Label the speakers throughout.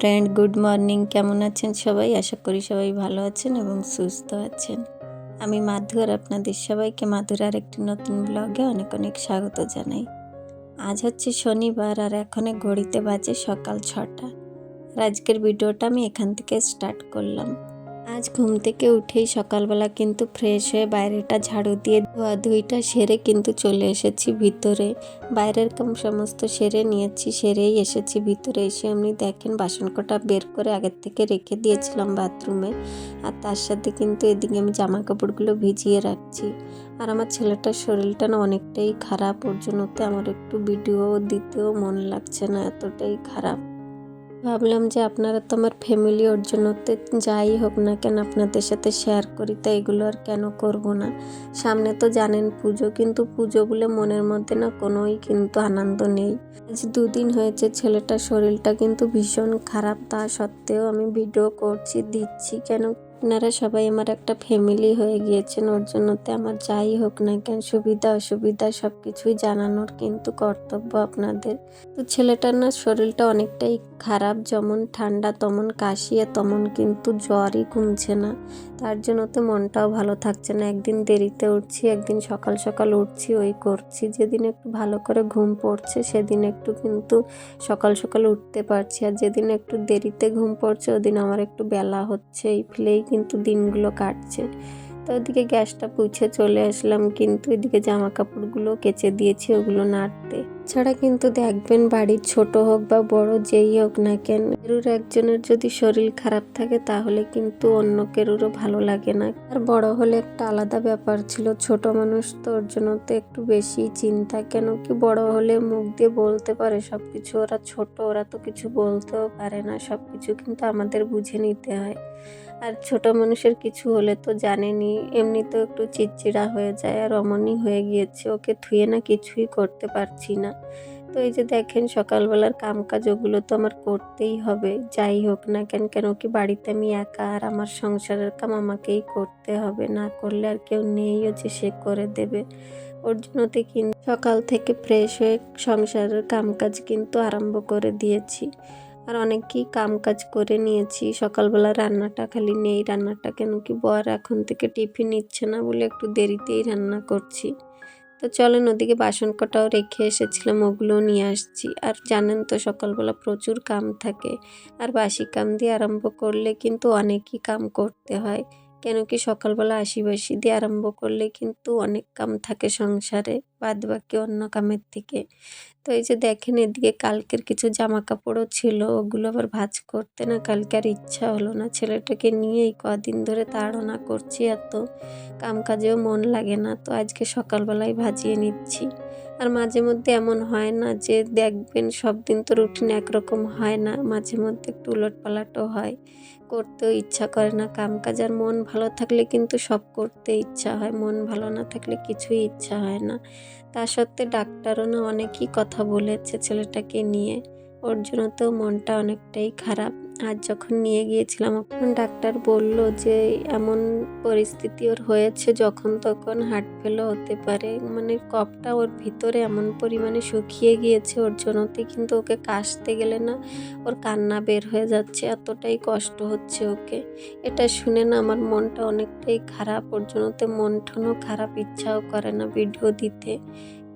Speaker 1: Friend, good morning, কেমন আছেন সবাই? আশা করি সবাই ভালো আছেন এবং সুস্থ আছেন। আমি মাধুর আপনাদের সবাইকে মাধুরার একটি নতুন ব্লগে অনেক অনেক স্বাগত জানাই। আজ হচ্ছে শনিবার আর এখনে ঘড়িতে বাজে সকাল ছটা। আর আজকের ভিডিওটা আমি এখান থেকে স্টার্ট করলাম। আজ ঘুম থেকে উঠেই সকালবেলা কিন্তু ফ্রেশ হয়ে বাইরেটা ঝাড়ু দিয়ে ধোয়া ধুইটা সেরে কিন্তু চলে এসেছি ভিতরে। বাইরের কাম সমস্ত সেরে নিয়েছি, সেরেই এসেছি ভিতরে। এসে এমনি দেখেন বাসন কটা বের করে আগের থেকে রেখে দিয়েছিলাম বাথরুমে আর তার সাথে কিন্তু এদিকে আমি জামা কাপড়গুলো ভিজিয়ে রাখছি। আর আমার ছেলেটার শরীরটা না অনেকটাই খারাপ, ওর জন্যতে আমার একটু ভিডিও দিতেও মন লাগছে না, এতটাই খারাপ। ভাবলাম যে আপনারা তো আমার ফ্যামিলি ওর জন্যতে যাই হোক না কেন আপনাদের সাথে শেয়ার করি তাই এগুলো আর কেন করব না? সামনে তো জানেন পুজো, কিন্তু পুজো বলে মনের মধ্যে না কোনোই কিন্তু আনন্দ নেই। আজ দুদিন হয়েছে ছেলেটার শরীরটা কিন্তু ভীষণ খারাপ, তা সত্ত্বেও আমি ভিডিও করছি, দিচ্ছি কেন আপনারা সবাই আমার একটা ফ্যামিলি হয়ে গিয়েছেন, ওর জন্যতে আমার যাই হোক না কেন, সুবিধা, অসুবিধা সব কিছুই জানানোর কিন্তু কর্তব্য আপনাদের। তো ছেলেটার না শরীরটা অনেকটাই খারাপ, যেমন ঠান্ডা, তেমন কাশি, আর তেমন কিন্তু জ্বরই কমছে না। তার জন্য তো মনটাও ভালো থাকছে না। একদিন দেরিতে উঠছি, একদিন সকাল সকাল উঠছি, ওই করছি। যেদিন একটু ভালো করে ঘুম পড়ছে, সেদিন একটু কিন্তু সকাল সকাল উঠতে পারছি। আর যেদিন একটু দেরিতে ঘুম পড়ছে, ওদিন আমার একটু বেলা হচ্ছে, এই ফেলেই কিন্তু দিনগুলো কাটছে। তো ওদিকে গ্যাসটা পুছে চলে আসলাম, কিন্তু এদিকে জামা কাপড়গুলো কেচে দিয়েছি, ওগুলো নাড়তে। ছাড়া কিন্তু দেখবেন বাড়ির ছোট হোক বা বড় যেই হোক না কেন কেরুর একজনের যদি শরীর খারাপ থাকে, তাহলে কিন্তু অন্য কেরুরও ভালো লাগে না। আর বড় হলে একটা আলাদা ব্যাপার ছিল, ছোট মানুষ তো ওর জন্য তো একটু বেশি চিন্তা, কেন কি বড় হলে মুখ দিয়ে বলতে পারে সব কিছু ওরা ছোট, ওরা তো কিছু বলতেও পারে না সব কিছু কিন্তু আমাদের বুঝে নিতে হয়। আর ছোট মানুষের কিছু হলে তো জানেনি। এমনিতেও একটু চিড়চিড়া হয়ে যায় আর অমনই হয়ে গিয়েছে। ওকে থুয়ে না কিছুই করতে পারছি না। তো এই যে দেখেন সকালবেলার কাম কাজ ওগুলো তো আমার করতেই হবে। যাই হোক না কেন কেন কি বাড়িতে আমি একা আর আমার সংসারের কাম আমাকেই করতে হবে? না করলে আর কেউ নেইও যে সে করে দেবে। ওর জন্যতে কিন্তু সকাল থেকে ফ্রেশ হয়ে সংসারের কামকাজ কিন্তু আরম্ভ করে দিয়েছি। আর অনেকই কাম কাজ করে নিয়েছি। সকালবেলা রান্নাটা খালি নেই। রান্নাটা কেন কি বর এখন থেকে টিফিন নিচ্ছে না বলে একটু দেরিতেই রান্না করছি। তো চলেন ওদিকে বাসন কটাও রেখে এসেছিলাম ওগুলো নিয়ে আসছি। আর জানেন তো সকালবেলা প্রচুর কাম থাকে। আর বাসি কাম দিয়ে আরম্ভ করলে কিন্তু অনেকই কাম করতে হয়। কেন কি সকালবেলা আশি বাসি দিয়ে আরম্ভ করলে কিন্তু অনেক কাম থাকে সংসারে। বাদ বাকি অন্য কামের থেকে। তো এই যে দেখেন এদিকে কালকের কিছু জামা কাপড়ও ছিল, ওগুলো আবার ভাজ করতে না কালকে আর ইচ্ছা হলো না। ছেলেটাকে নিয়ে এই কদিন ধরে তাড়না করছি এত, কাম কাজেও মন লাগে না। তো আজকে সকালবেলায় ভাজিয়ে নিচ্ছি। আর মাঝে মধ্যে এমন হয় না যে দেখবেন সব দিন তো রুটিন একরকম হয় না, মাঝে মধ্যে একটু উলট পালাটও হয়। করতেও ইচ্ছা করে না। কাম কাজ আর মন ভালো থাকলে কিন্তু সব করতে ইচ্ছা হয়, মন ভালো না থাকলে কিছুই ইচ্ছা হয় না। তা সত্ত্বে ডাক্তারও না অনেকই কথা বলেছে ছেলেটাকে নিয়ে। ওর জন্য তো মনটা অনেকটাই খারাপ। আর যখন নিয়ে গিয়েছিলাম, তখন ডাক্তার বলল যে, এমন পরিস্থিতি ওর হয়েছে যখন তখন হার্ট ফেলও হতে পারে। মানে কপটা ওর ভিতরে এমন পরিমাণে শুকিয়ে গিয়েছে ওর জন্যতে কিন্তু ওকে কাশতে গেলে না ওর কান্না বের হয়ে যাচ্ছে, এতটাই কষ্ট হচ্ছে ওকে। এটা শুনে না আমার মনটা অনেকটাই খারাপ, ওর জন্যতে মন ঠনও খারাপ, ইচ্ছাও করে না ভিডিও দিতে।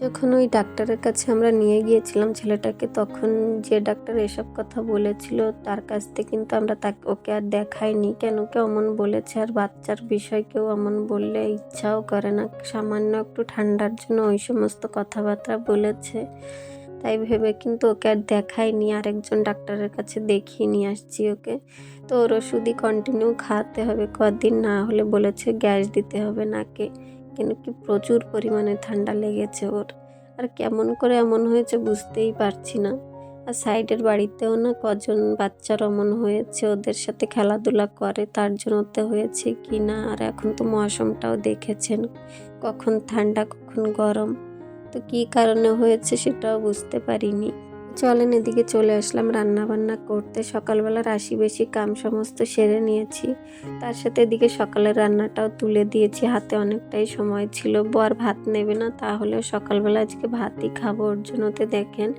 Speaker 1: যখন ওই ডাক্তারের কাছে আমরা নিয়ে গিয়েছিলাম ছেলেটাকে, তখন যে ডাক্তার এসব কথা বলেছিল, তার কাছ থেকে কিন্তু আমরা তাকে, ওকে আর দেখাইনি। কেন কি অমন বলেছে? আর বাচ্চার বিষয় কেউ অমন বললে ইচ্ছাও করে না। সামান্য একটু ঠান্ডার জন্য ওই সমস্ত কথাবার্তা বলেছে। তাই ভেবে কিন্তু ওকে আর দেখাইনি। আরেকজন ডাক্তারের কাছে দেখিয়ে নিয়ে আসছি ওকে। তো ওর ওষুধই কন্টিনিউ খাওয়াতে হবে, কদিন না হলে বলেছে গ্যাস দিতে হবে নাকে। কেন কি প্রচুর পরিমাণে ঠান্ডা লেগেছে ওর। আর কেমন করে এমন হয়েছে বুঝতেই পারছি না। আর সাইডের বাড়িতেও না কজন বাচ্চার অমন হয়েছে, ওদের সাথে খেলাধুলা করে, তার জন্য জন্যতে হয়েছে কি না? আর এখন তো মৌসুমটাও দেখেছেন, কখন ঠান্ডা, কখন গরম। তো কী কারণে হয়েছে সেটাও বুঝতে পারিনি। চলেন এদিকে চলে আসলাম রান্না বান্না করতে। সকালবেলা রাশি, বেশি, কাম সমস্ত সেরে নিয়েছি। তার সাথে এদিকে সকালের রান্নাটাও তুলে দিয়েছি। হাতে অনেকটাই সময় ছিল। বর ভাত নেবে না তাহলে সকালবেলা আজকে ভাতই খাব, ওর জন্যতে দেখেন।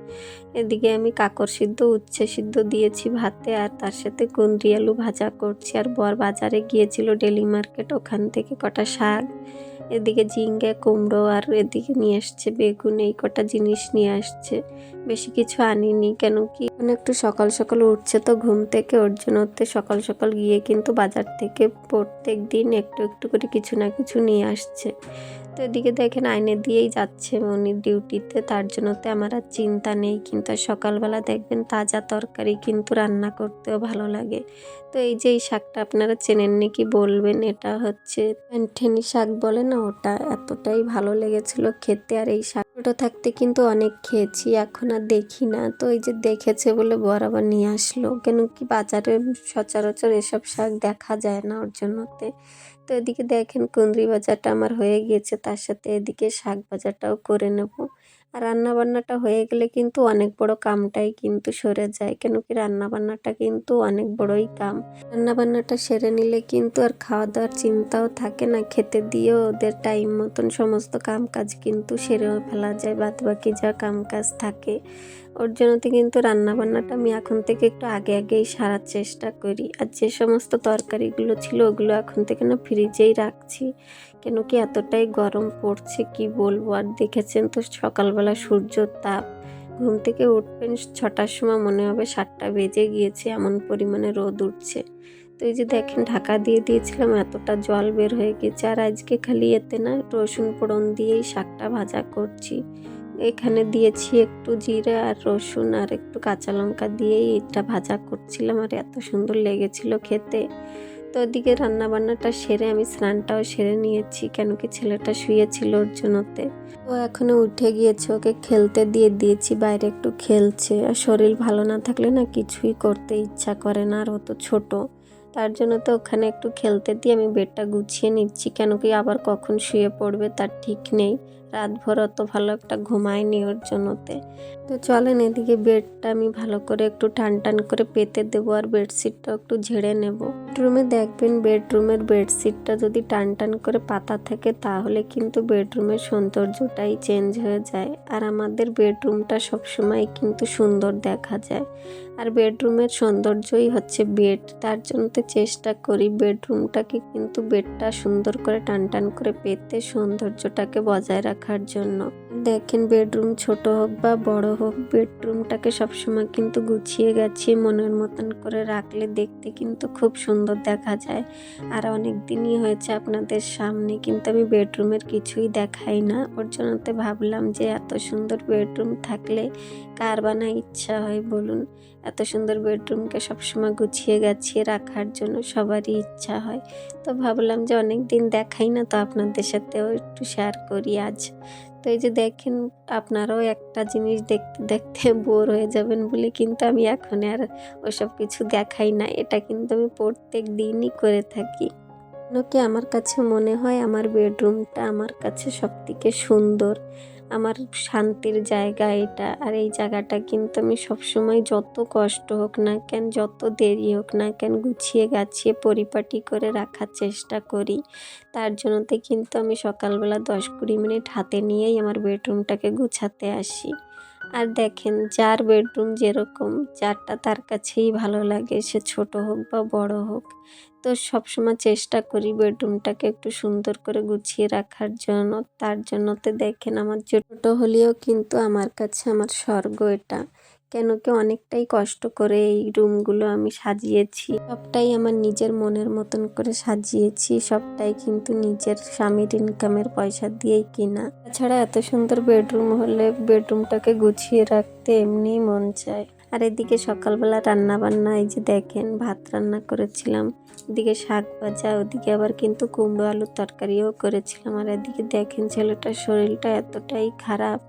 Speaker 1: এদিকে আমি কাকর সিদ্ধ, উচ্ছে সিদ্ধ দিয়েছি ভাতে, আর তার সাথে কুন্দ্রি আলু ভাজা করছি। আর বর বাজারে গিয়েছিল ডেলি মার্কেট, ওখান থেকে কটা শাক। এদিকে ঝিঙ্গে, কুমড়ো, আর এদিকে নিয়ে আসছে বেগুন, এই কটা জিনিস নিয়ে আসছে। বেশি কিছু আনিনি, কেন কি? মানে একটু সকাল সকাল উঠছে তো ঘুম থেকে, ওর জন্য সকাল সকাল গিয়ে কিন্তু বাজার থেকে প্রত্যেক দিন একটু একটু করে কিছু না কিছু নিয়ে আসছে। তো এদিকে দেখেন আইনে দিয়েই যাচ্ছে উনি ডিউটিতে, তার জন্যতে আমার আর চিন্তা নেই, কিন্তু সকালবেলা দেখবেন তাজা তরকারি কিন্তু রান্না করতেও ভালো লাগে। তো এই যে এই শাকটা আপনারা চেনেন নাকি বলবেন, এটা হচ্ছে ঠেনি শাক বলে না, ওটা এতটাই ভালো লেগেছিল খেতে, আর এই শাক ছোটো থাকতে কিন্তু অনেক খেয়েছি, এখন আর দেখি না। তো এই যে দেখেছে বলে বরাবর নিয়ে আসলো। কেন কি বাজারে সচরাচর এসব শাক দেখা যায় না ওর জন্যতে। তো এদিকে দেখেন কুন্দ্রি বাজারটা আমার হয়ে গিয়েছে, তার সাথে এদিকে শাক বাজারটাও করে নেব। আর রান্না বান্নাটা হয়ে গেলে কিন্তু অনেক বড় কামটাই কিন্তু সরে যায়। কেন কি রান্নাবান্নাটা কিন্তু অনেক বড়ই কাম। রান্নাবান্নাটা সেরে নিলে কিন্তু আর খাওয়া দাওয়ার চিন্তাও থাকে না। খেতে দিয়েও ওদের টাইম মতন সমস্ত কাম কাজ কিন্তু সেরেও ফেলা যায়। বাদ বাকি যা কাম কাজ থাকে। ওর জন্যতে কিন্তু রান্নাবান্নাটা আমি এখন থেকে একটু আগে আগেই সারার চেষ্টা করি। আর যে সমস্ত তরকারিগুলো ছিল, ওগুলো এখন থেকে না ফ্রিজেই রাখছি। কেন কি এতটাই গরম পড়ছে, কি বলব? আর দেখেছেন তো সকালবেলা সূর্যর তাপ। ঘুম থেকে উঠবেন ছটার সময় মনে হবে সাতটা বেজে গিয়েছে, এমন পরিমাণে রোদ উঠছে। তো এই যে দেখেন, ঢাকা দিয়ে দিয়েছিলাম, এতটা জল বের হয়ে গেছে। আর আজকে খালি এতে না রসুন ফোড়ন দিয়েই শাকটা ভাজা করছি। এখানে দিয়েছি একটু জিরে আর রসুন আর একটু কাঁচা লঙ্কা দিয়েই এটা ভাজা করছিলাম আর এত সুন্দর লেগেছিল খেতে। তো ওদিকে রান্নাবান্নাটা সেরে আমি স্নানটাও সেরে নিয়েছি কেন কি ছেলেটা শুয়েছিল ওর জন্যতে। ও এখনও উঠে গিয়েছে, ওকে খেলতে দিয়ে দিয়েছি, বাইরে একটু খেলছে। আর শরীর ভালো না থাকলে না কিছুই করতে ইচ্ছা করে না আর ও তো ছোটো। তার জন্য তো ওখানে একটু খেলতে দিয়ে আমি বেডটা গুছিয়ে নিচ্ছি, কেন কি আবার কখন শুয়ে পড়বে তার ঠিক নেই। রাতভর অত ভালো একটা ঘুমায়নি ওর জন্যতে। তো চলেন এদিকে বেডটা আমি ভালো করে একটু টান টান করে পেতে দেবো আর বেডশিটটা একটু ঝেড়ে নেব। বেডরুমে দেখবেন বেডরুমের বেডশিটটা যদি টান টান করে পাতা থাকে তাহলে কিন্তু বেডরুমের সৌন্দর্যটাই চেঞ্জ হয়ে যায়। আর আমাদের বেডরুমটা সবসময় কিন্তু সুন্দর দেখা যায়। আর বেডরুমের সৌন্দর্যই হচ্ছে বেড। তার জন্য তো চেষ্টা করি বেডরুমটাকে কিন্তু বেডটা সুন্দর করে টান টান করে পেতে, সৌন্দর্যটাকে বজায় রাখার জন্য। দেখেন, বেডরুম ছোট হোক বা বড় হোক, বেডরুমটাকে সবসময় কিন্তু গুছিয়ে গাছিয়ে মনের মতন করে রাখলে দেখতে কিন্তু খুব সুন্দর দেখা যায়। আর অনেক দিনই হয়েছে আপনাদের সামনে, কিন্তু আমি বেডরুমের কিছুই দেখাই না। ওর জন্যতে ভাবলাম যে এত সুন্দর বেডরুম থাকলে কার বানা ইচ্ছা হয় বলুন? এত সুন্দর বেডরুমকে সবসময় গুছিয়ে গাছিয়ে রাখার জন্য সবারই ইচ্ছা হয়। তো ভাবলাম যে অনেক দিন দেখাই না, তো আপনাদের সাথেও একটু শেয়ার করি আজ। তো এই যে দেখেন, আপনারাও একটা জিনিস দেখতে দেখতে বোর হয়ে যাবেন বলে কিন্তু আমি এখন আর ওসব কিছু দেখাই না। এটা কিন্তু আমি প্রত্যেক দিনই করে থাকি। কি আমার কাছে মনে হয় আমার বেডরুমটা আমার কাছে সব থেকে সুন্দর। আমার শান্তির জায়গা এটা। আর এই জায়গাটা কিন্তু আমি সবসময় যত কষ্ট হোক না কেন, যত দেরি হোক না কেন গুছিয়ে গাছিয়ে পরিপাটি করে রাখার চেষ্টা করি। তার জন্যতে কিন্তু আমি সকালবেলা দশ কুড়ি মিনিট হাতে নিয়েই আমার বেডরুমটাকে গুছাতে আসি। আর দেখেন, যার বেডরুম যেরকম, যারটা তার কাছেই ভালো লাগে, সে ছোট হোক বা বড় হোক। তো সবসময় চেষ্টা করি বেডরুমটাকে একটু সুন্দর করে গুছিয়ে রাখার জন্য। তার জন্য তো দেখেন, আমার ছোট হলেও কিন্তু আমার কাছে, আমার স্বর্গ এটা। কেন কি অনেকটাই কষ্ট করে এই রুমগুলো আমি সাজিয়েছি। সবটাই আমার নিজের মনের মতন করে সাজিয়েছি, সবটাই কিন্তু নিজের স্বামীর ইনকামের পয়সা দিয়েই কিনা। তাছাড়া এত সুন্দর বেডরুম হলে বেডরুমটাকে গুছিয়ে রাখতে এমনিই মন চায়। আর এদিকে সকালবেলা রান্না বান্না এই যে দেখেন, ভাত রান্না করেছিলাম, এদিকে শাক ভাজা, ওদিকে আবার কিন্তু কুমড়ো আলুর তরকারিও করেছিলাম। আর এদিকে দেখেন ছেলেটার শরীরটা এতটাই খারাপ।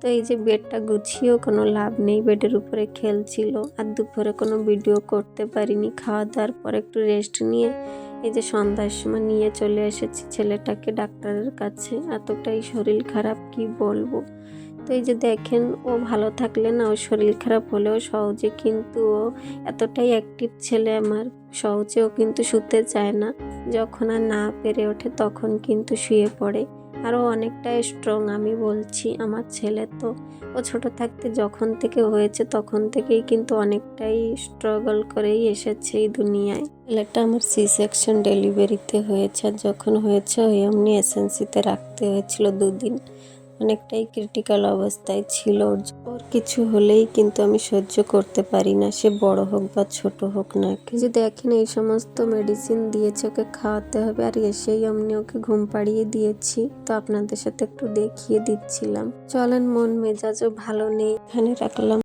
Speaker 1: তো এই যে বেডটা গুছিয়েও কোনো লাভ নেই, বেডের উপরে খেলছিল। আর দুপুরে কোনো ভিডিও করতে পারিনি। খাওয়া দাওয়ার পর একটু রেস্ট নিয়ে এই যে সন্ধ্যার সময় নিয়ে চলে এসেছি ছেলেটাকে ডাক্তারের কাছে। এতটাই শরীর খারাপ, কি বলব? তো এই যে দেখেন, ও ভালো থাকলে না ওর শরীর খারাপ হলেও সহজে কিন্তু ও এতটাই অ্যাক্টিভ ছেলে আমার, সহজে ও কিন্তু শুতে চায় না। যখন আর না পেরে ওঠে তখন কিন্তু শুয়ে পড়ে। আরও অনেকটাই স্ট্রং আমি বলছি আমার ছেলে তো। ও ছোট থাকতে যখন থেকে হয়েছে তখন থেকেই কিন্তু অনেকটাই স্ট্রাগল করেই এসেছে এই দুনিয়ায়। ছেলেটা আমার সি সেকশন ডেলিভারিতে হয়েছে যখন হয়েছে ওই এমনি এসএনসিতে রাখতে হয়েছিল দুদিন। অনেকটাই ক্রিটিক্যাল অবস্থায় ছিল। ওর কিছু হলেই কিন্তু আমি সহ্য করতে পারি না, সে বড় হোক বা ছোট হোক না যে দেখেন এই সমস্ত মেডিসিন দিয়েছে, ওকে খাওয়াতে হবে আর এসেই আমি ওকে ঘুম পাড়িয়ে দিয়েছি। তো আপনাদের সাথে একটু দেখিয়ে দিচ্ছিলাম। চলেন মন মেজাজও ভালো নেই। এখানে রাখলাম।